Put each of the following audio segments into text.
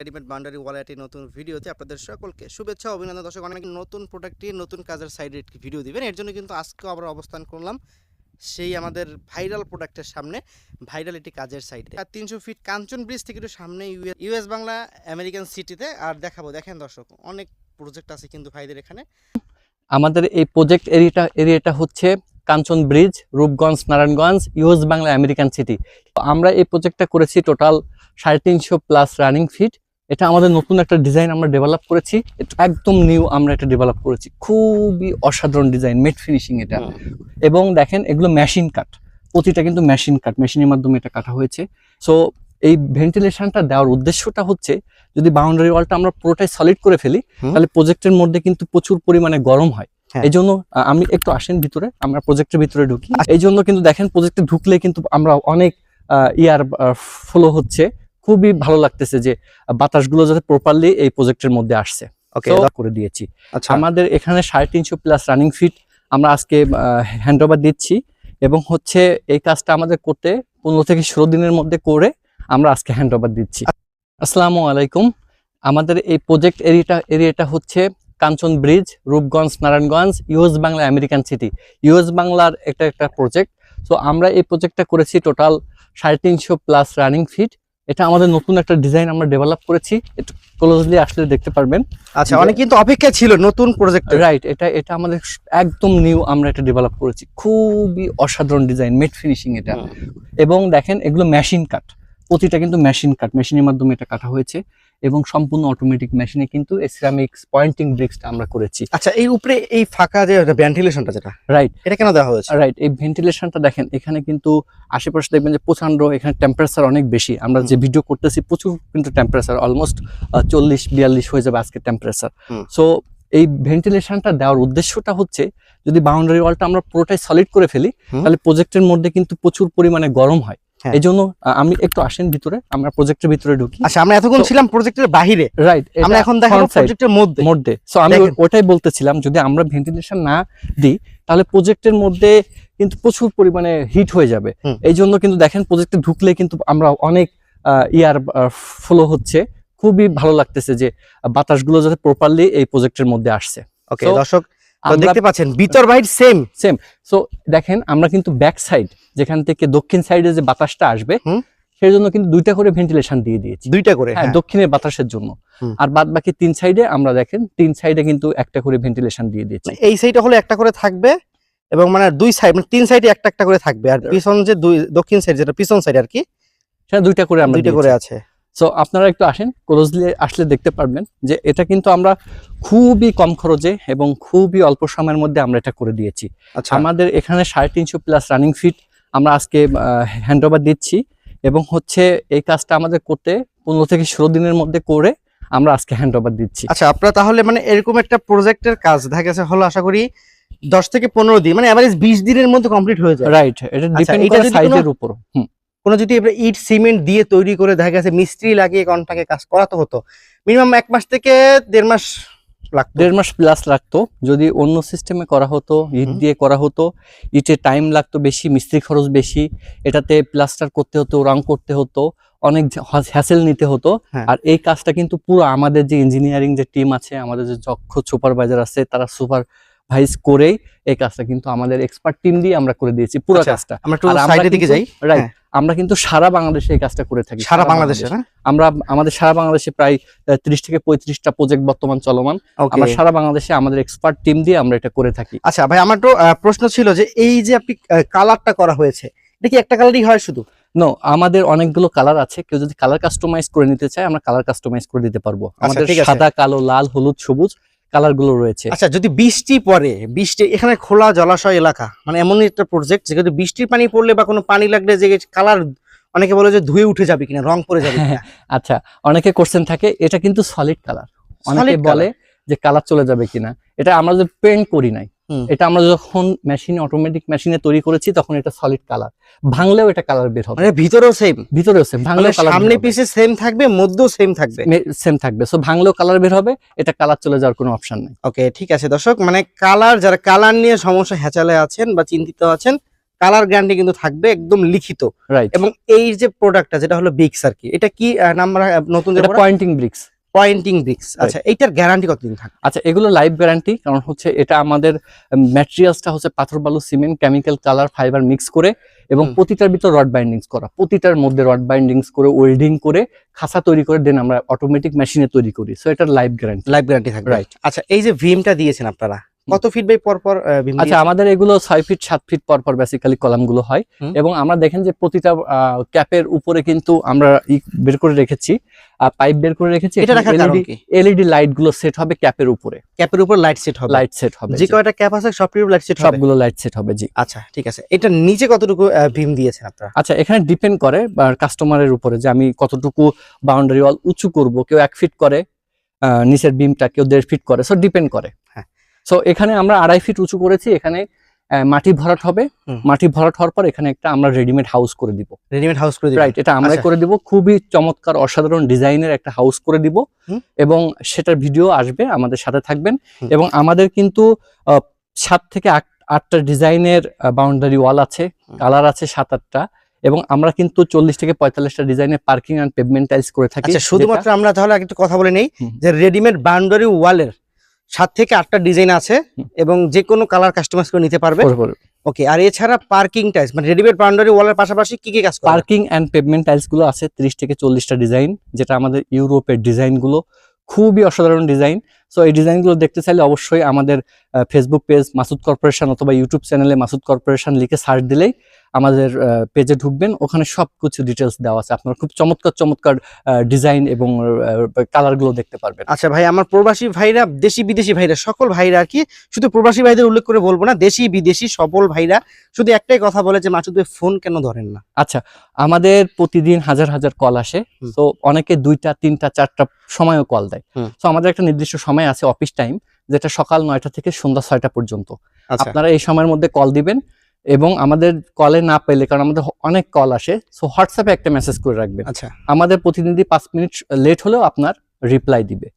Readymade boundary ওয়ালেটি নতুন ভিডিওতে আপনাদের সকলকে শুভেচ্ছা, অভিনন্দন। দর্শক, অনেক নতুন প্রোডাক্টটি নতুন কাজের সাইডে একটি ভিডিও দিবেন। এর জন্য কিন্তু আজকেও আমরা অবস্থান করলাম সেই আমাদের ভাইরাল প্রোডাক্টের সামনে। ভাইরাল একটি কাজের সাইডে আর তিনশো ফিট কাঞ্চন ব্রিজ থেকে একটু সামনে ইউএস বাংলা আমেরিকান সিটিতে আর দেখাবো, দেখেন দর্শক, অনেক প্রজেক্ট আছে কিন্তু ভাইদের এখানে। আমাদের এই প্রজেক্ট এরিয়াটা এরিয়াটা হচ্ছে Kanchan bridge Rupganj, Narayanganj US Bangla American city আমরা এই প্রজেক্টটা করেছি টোটাল সাড়ে তিনশো প্লাস রানিং ফিট এটা আমাদের নতুন একটা ডিজাইন আমরা ডেভেলপ করেছি। এটা একদম নিউ আমরা এটা ডেভেলপ করেছি। খুবই অসাধারণ ডিজাইন মেট ফিনিশিং এটা। এবং দেখেন এগুলো মেশিন কাট প্রতিটা কিন্তু মেশিন কাট মেশিনের মাধ্যমে এটা কাটা হয়েছে। সো এই ভেন্টিলেশনটা দেওয়ার উদ্দেশ্যটা হচ্ছে যদি বাউন্ডারি ওয়ালটা আমরা পুরোটাই সলিড করে ফেলি। তাহলে প্রজেক্টের মধ্যে কিন্তু প্রচুর পরিমাণে গরম হয়। হ্যাঁ। এই জন্য আমি একটু আসেন ভিতরে আমরা প্রজেক্টের ভিতরে ঢুকি। এই জন্য কিন্তু দেখেন প্রজেক্টে ঢুকলে কিন্তু আমরা অনেক ইয়ার ফ্লো হচ্ছে। খুবই ভালো লাগতেছে যে বাতাসগুলো যাতে প্রপারলি এই প্রজেক্টের মধ্যে আসছে। করে দিয়েছি। আচ্ছা। আমাদের এখানে সাড়ে তিনশো প্লাস রানিং ফিট আমরা আজকে হ্যান্ড ওভার দিচ্ছি এবং হচ্ছে এই কাজটা আমাদের করতে পনেরো থেকে ষোলো দিনের মধ্যে করে আমরা আজকে হ্যান্ড ওভার দিচ্ছি। আসসালামু আলাইকুম। আমাদের এই প্রজেক্ট এরিয়াটা এরিয়াটা হচ্ছে Kanchan bridge Rupganj Narayanganj US Bangla American city. US বাংলার একটা একটা প্রজেক্ট সো আমরা এই প্রজেক্টটা করেছি টোটাল সাড়ে তিনশো প্লাস রানিং ফিট এটা আমাদের নতুন একটা ডিজাইন আমরা ডেভেলপ করেছি। একটু ক্লোজলি আসলে দেখতে পারবেন। আচ্ছা অনেক কিন্তু অপেক্ষা ছিল নতুন প্রজেক্ট রাইট এটা এটা আমাদের একদম নিউ আমরা এটা ডেভেলপ করেছি। খুবই অসাধারণ ডিজাইন মেট ফিনিশিং এটা। এবং দেখেন এগুলো মেশিন কাট প্রতিটা কিন্তু মেশিন কাট মেশিনের মাধ্যমে এটা কাটা হয়েছে। এবং সম্পূর্ণ অটোমেটিক মেশিনে কিন্তু সিরামিক্স পয়েন্টিং ব্রিক্সটা আমরা করেছি। আচ্ছা এই উপরে এই ফাঁকা যে ভেন্টিলেশনটা যেটা রাইট এটা কেন দেওয়া হয়েছে? রাইট এই ভেন্টিলেশনটা দেখেন এখানে কিন্তু আশেপাশে দেখবেন যে প্রচণ্ড এখানে টেম্পারেচার অনেক বেশি। আমরা যে ভিডিও করতেছি প্রচুর কিন্তু টেম্পারেচার অলমোস্ট চল্লিশ বিয়াল্লিশ হয়ে যাবে আজকে টেম্পারেচার সো এই ভেন্টিলেশনটা দেওয়ার উদ্দেশ্যটা হচ্ছে যদি বাউন্ডারি ওয়ালটা আমরা পুরোটাই সলিড করে ফেলি তাহলে প্রজেক্টের মধ্যে কিন্তু প্রচুর পরিমাণে গরম হ্যাঁ। এই জন্য আমি একটু আসেন ভিতরে আমরা প্রজেক্টের ভিতরে ঢুকি। আচ্ছা আমরা এতক্ষণ ছিলাম প্রজেক্টের বাহিরে। রাইট আমরা এখন দেখাবো প্রজেক্টের মধ্যে। মধ্যে। সো আমি। ওটাই বলতেছিলাম যদি আমরা ভেন্টিলেশন না দিই তাহলে প্রজেক্টের মধ্যে কিন্তু প্রচুর পরিমাণে হিট হয়ে যাবে। এই জন্য কিন্তু দেখেন প্রজেক্টে ঢুকলে কিন্তু আমরা অনেক ইয়ার ফ্লো হচ্ছে। খুবই ভালো লাগতেছে যে বাতাসগুলো যাতে প্রপারলি এই প্রজেক্টের মধ্যে আসছে। ওকে দর্শক দেখতে পাচ্ছেন ভিতর বাইর সেম সো দেখেন আমরা কিন্তু ব্যাক সাইড যেখান থেকে দক্ষিণ সাইডে যে বাতাসটা আসবে সেই জন্য কিন্তু দুইটা করে ভেন্টিলেশন দিয়ে দিয়েছি। দুইটা করে হ্যাঁ হ্যাঁ। দক্ষিণের বাতাসের জন্য। আর বাদ বাকি তিন সাইডে আমরা দেখেন তিন সাইডে কিন্তু একটা করে ভেন্টিলেশন দিয়ে দিয়েছি। এই সাইডে হলে একটা করে থাকবে এবং মানে দুই সাইড মানে তিন সাইডে একটা একটা করে থাকবে। আর পিছন যে দুই দক্ষিণ সাইড যেটা পিছন সাইড আর কি সেটা দুইটা করে আমরা দুইটা করে আছে। সো আপনারা একটু আসেন ক্লোজলি আসলে দেখতে পারবেন যে এটা কিন্তু আমরা খুবই কম খরচে এবং খুবই অল্প সময়ের মধ্যে আমরা এটা করে দিয়েছি। আচ্ছা। আমাদের এখানে সাড়ে তিনশো প্লাস রানিং ফিট আমরা আজকে হ্যান্ড ওভার দিচ্ছি এবং হচ্ছে এই কাজটা আমাদের করতে পনেরো থেকে ষোলো দিনের মধ্যে করে আমরা আজকে হ্যান্ড ওভার দিচ্ছি। আচ্ছা আপনারা তাহলে মানে এরকম একটা প্রজেক্টের কাজ দেখা গেছে হলো আশা করি দশ থেকে পনেরো দিন মানে এভারেজ বিশ দিনের মধ্যে কমপ্লিট হয়ে যায়। রাইট এটা ডিপেন্ড করে সাইজের উপর হুম। কোনো যদি এবার ইট সিমেন্ট দিয়ে তৈরি করে দেখা গেছে মিস্ত্রি লাগিয়ে কন্ট্রাক্টে কাজ করাতে হতো মিনিমাম এক মাস থেকে দেড় মাস লাগতো। দেড় মাস প্লাস লাগতো। যদি অন্য সিস্টেমে করা হতো ইট দিয়ে করা হতো ইটে টাইম লাগতো বেশি মিস্ত্রি খরচ বেশি এটাতে প্লাস্টার করতে হতো রং করতে হতো অনেক হ্যাসেল নিতে হতো। হ্যাঁ। আর এই কাজটা কিন্তু পুরো আমাদের যে ইঞ্জিনিয়ারিং যে টিম আছে আমাদের যে যক্ষ সুপারভাইজার আছে তারা সুপারভাইজ করেই এই কাজটা কিন্তু আমাদের এক্সপার্ট টিম দিয়ে আমরা করে দিয়েছি পুরো আচ্ছা, কাজটা। আমরা সাইডের দিকে যাই। রাইট হ্যাঁ। আমরা কিন্তু সারা বাংলাদেশে এই কাজটা করে থাকি সারা বাংলাদেশে আমরা আমাদের সারা বাংলাদেশে প্রায় ত্রিশ থেকে পঁয়ত্রিশটা প্রজেক্ট বর্তমান চলমান। আমরা সারা বাংলাদেশে আমাদের এক্সপার্ট টিম দিয়ে আমরা এটা করে থাকি। আচ্ছা ভাই আমার তো প্রশ্ন ছিল যে এই যে আপনি কালারটা করা হয়েছে এটা কি একটা কালারই হয় শুধু? নো আমাদের অনেকগুলো কালার আছে। কেউ যদি কালার কাস্টমাইজ করে নিতে চায় আমরা কালার কাস্টমাইজ করে দিতে পারব। আমাদের সাদা কালো লাল হলুদ সবুজ। কালারগুলো রয়েছে আচ্ছা যদি বৃষ্টি পড়ে বৃষ্টি এখানে খোলা জলাশয় এলাকা মানে এমন একটা প্রজেক্ট যেহেতু বৃষ্টির পানি পড়লে বা কোনো পানি লাগলে যে কালার অনেকে বলে যে ধুয়ে উঠে যাবে কিনা রং পড়ে যাবে। আচ্ছা অনেকে কোশ্চেন থাকে এটা কিন্তু সলিড কালার অনেকে বলে যে কালার চলে যাবে কিনা এটা আমরা যে পেন্ট করি নাই। এটা আমরা যখন মেশিনে অটোমেটিক মেশিনে তৈরি করেছি তখন এটা সলিড কালার ভাঙলেও এটা কালার বের হবে। মানে ভিতরেও সেম ভিতরেও সেম মানে ভাঙলেও কালার সামনে পিছে সেম থাকবে মধ্যেও সেম থাকবে। সেম থাকবে। সো ভাঙলেও কালার বের হবে এটা কালার চলে যাওয়ার কোনো অপশন নেই। ওকে ঠিক আছে দর্শক। মানে কালার যারা কালার নিয়ে সমস্যা হেঁচালে আছেন বা চিন্তিত আছেন কালার গ্যারান্টি কিন্তু থাকবে একদম লিখিত। রাইট এবং এই যে প্রোডাক্টটা যেটা হলো বিক্স আর কি এটা কি নাম্বার নতুন এটা পয়েন্টিং ব্রিক্স পয়েন্টিং ব্রিক্স আচ্ছা এইটার গ্যারান্টি কতদিন থাকবে? আচ্ছা এগুলো লাইভ গ্যারান্টি কারণ হচ্ছে এটা আমাদের ম্যাটেরিয়ালসটা হচ্ছে পাথর বালু cement chemical colour fibre mix করে এবং প্রতিটার ভিতর রড বাইন্ডিংস করা। প্রতিটার মধ্যে রড বাইন্ডিংস করে ওয়েল্ডিং করে খাসা তৈরি করে দেন আমরা অটোমেটিক মেশিনে তৈরি করি। সো এটার লাইভ গ্যারান্টি লাইফ গ্যারান্টি থাকবে। রাইট আচ্ছা এই যে ভিমটা দিয়েছেন আপনারা কত ফিট বাই পর পর আচ্ছা আমাদের এগুলো ছয় ফিট সাত ফিট পর পর বেসিক্যালি কলামগুলো হয়। এবং আমরা দেখেন যে প্রতিটা ক্যাপের উপরে কিন্তু আমরা বের করে রেখেছি পাইপ বের করে রেখেছি। এটা রাখার কারণ কি? এলইডি লাইটগুলো সেট হবে ক্যাপের উপরে। ক্যাপের উপর লাইট সেট হবে। লাইট সেট হবে যে কয়টা ক্যাপ আছে সবটির লাইট সেট হবে? সবগুলো লাইট সেট হবে জি। আচ্ছা ঠিক আছে। এটা নিচে কতটুকু ভিম দিয়েছেন আপনারা? আচ্ছা এখানে ডিপেন্ড করে কাস্টমারের উপরে যে আমি কতটুকু বাউন্ডারি ওয়াল উঁচু করব। কেউ এক ফিট করে নিচের বিমটা কেউ দেড় ফিট করে সো ডিপেন্ড করে। সো এখানে আমরা আড়াই ফিট উঁচু করেছি এখানে মাটি ভরাট হবে। মাটি ভরাট হওয়ার পর এখানে একটা আমরা রেডিমেড হাউস করে দিব। রেডিমেড হাউস করে দিব। রাইট এটা আমরা আচ্ছা। করে দিব। খুবই চমৎকার অসাধারণ ডিজাইনের একটা হাউস করে দিব। এবং সেটার ভিডিও আসবে আমাদের সাথে থাকবেন। এবং আমাদের কিন্তু সাত থেকে আট আটটা ডিজাইনের বাউন্ডারি ওয়াল আছে কালার আছে সাত আটটা। এবং আমরা কিন্তু চল্লিশ থেকে পঁয়তাল্লিশটা ডিজাইনের পার্কিং অ্যান্ড পেভমেন্ট টাইলস করে থাকি। আচ্ছা শুধুমাত্র আমরা তাহলে একটু কথা বলে নেই যে রেডিমেড বাউন্ডারি ওয়ালের সাত থেকে আটটা ডিজাইন আছে এবং যে কোনো কালার কাস্টমাইজ করে নিতে পারবে। ওকে আর এছাড়া পার্কিং টাইলস মানে রেডিমেড বাউন্ডারি ওয়ালের পাশাপাশি কি কি কাজ পার্কিং অ্যান্ড পেভমেন্ট টাইলসগুলো আছে ত্রিশ থেকে চল্লিশটা ডিজাইন যেটা আমাদের ইউরোপের ডিজাইনগুলো খুবই অসাধারণ ডিজাইন সো এই ডিজাইনগুলো দেখতে চাইলে অবশ্যই আমাদের ফেসবুক পেজ মাসুদ কর্পোরেশন অথবা ইউটিউব চ্যানেলে মাসুদ কর্পোরেশন লিখে সার্চ দিলেই আমাদের পেজে ঢুকবেন। ওখানে সবকিছু ডিটেলস দেওয়া আছে। আপনারা খুব চমৎকার চমৎকার ডিজাইন এবং কালারগুলো দেখতে পারবেন। আচ্ছা ভাই আমার প্রবাসী ভাইরা দেশি বিদেশি ভাইরা সকল ভাইরা আর কি শুধু প্রবাসী ভাইদের উল্লেখ করে বলব না দেশি বিদেশি সকল ভাইরা শুধু একটাই কথা বলে যে মাসুদ ভাই ফোন কেন ধরেন না? আচ্ছা আমাদের প্রতিদিন হাজার হাজার কল আসে। তো অনেকে দুইটা তিনটা চারটা সময়ও কল দেয়। তো আমাদের একটা নির্দিষ্ট সময় আছে অফিস টাইম যেটা সকাল নয়টা থেকে সন্ধ্যা ছয়টা পর্যন্ত। আচ্ছা। আপনারা এই সময়ের মধ্যে কল দিবেন। এবং আমাদের কলে না পেলে কারণ আমাদের অনেক কল আসে সো হোয়াটসঅ্যাপে একটা মেসেজ করে রাখবেন আচ্ছা। আমাদের প্রতিনিধি পাঁচ মিনিট লেট হলেও আপনার রিপ্লাই দিবে।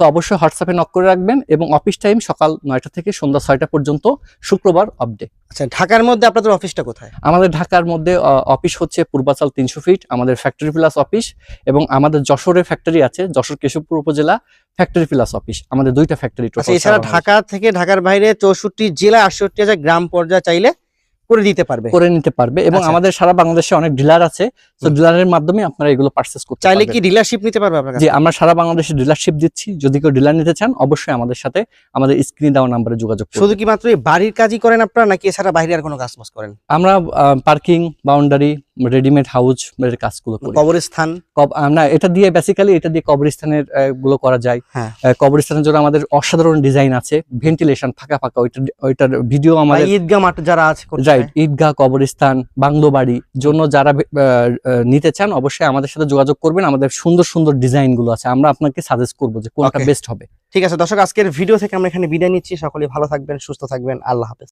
সো অবশ্যই হোয়াটসঅ্যাপে নক করে রাখবেন এবং অফিস টাইম সকাল নয়টা থেকে সন্ধ্যা ছয়টা পর্যন্ত শুক্রবার অফডে আচ্ছা ঢাকার মধ্যে আপনাদের অফিসটা কোথায়? আমাদের ঢাকার মধ্যে অফিস হচ্ছে পূর্বাচল তিনশো ফিট আমাদের ফ্যাক্টরি প্লাস অফিস এবং আমাদের যশোরে ফ্যাক্টরি আছে যশোর কেশবপুর উপজেলা ফ্যাক্টরি প্লাস অফিস আমাদের দুইটা ফ্যাক্টরি আচ্ছা এছাড়া ঢাকা থেকে ঢাকার বাইরে চৌষট্টি জেলা আটষট্টি হাজার গ্রাম পর্যায়ে চাইলে করে দিতে পারবে। করে নিতে পারবে এবং আচ্ছা। আমাদের সারা বাংলাদেশে অনেক ডিলার আছে। তো। ডিলারের মাধ্যমে আপনারা এগুলো পারচেস করতে চাইলে কি ডিলারশিপ নিতে পারবে আপনারা জি আমরা সারা বাংলাদেশে ডিলারশিপ দিচ্ছি। যদি কেউ ডিলার নিতে চান অবশ্যই আমাদের সাথে আমাদের স্ক্রিনে দেওয়া নাম্বারে যোগাযোগ করুন শুধু কি মাত্র বাড়ির কাজই করেন আপনারা নাকি এছাড়া বাইরে আর কোনো কাজ বাজ করেন? আমরা পার্কিং বাউন্ডারি রেডিমেড হাউস এর কাজগুলো করি। কবরস্থান? না এটা দিয়ে বেসিক্যালি এটা দিয়ে কবরস্থানেরগুলো করা যায়। হ্যাঁ। কবরস্থানের জন্য আমাদের অসাধারণ ডিজাইন আছে। ভেন্টিলেশন ফাঁকা ফাঁকা ওইটা ওইটার ভিডিও আমাদের ঈদগাহ মাঠ যারা আছে রাইট ঈদগাহ কবরস্থান বাংলো বাড়ি জন্য যারা নিতে চান অবশ্যই আমাদের সাথে যোগাযোগ করবেন। আমাদের সুন্দর সুন্দর ডিজাইনগুলো আছে। আমরা আপনাকে সাজেস্ট করব যে কোনটা বেস্ট হবে। ঠিক আছে দর্শক আজকের ভিডিও থেকে আমরা এখানে বিদায় নিচ্ছি। সকলে ভালো থাকবেন সুস্থ থাকবেন। আল্লাহ হাফেজ।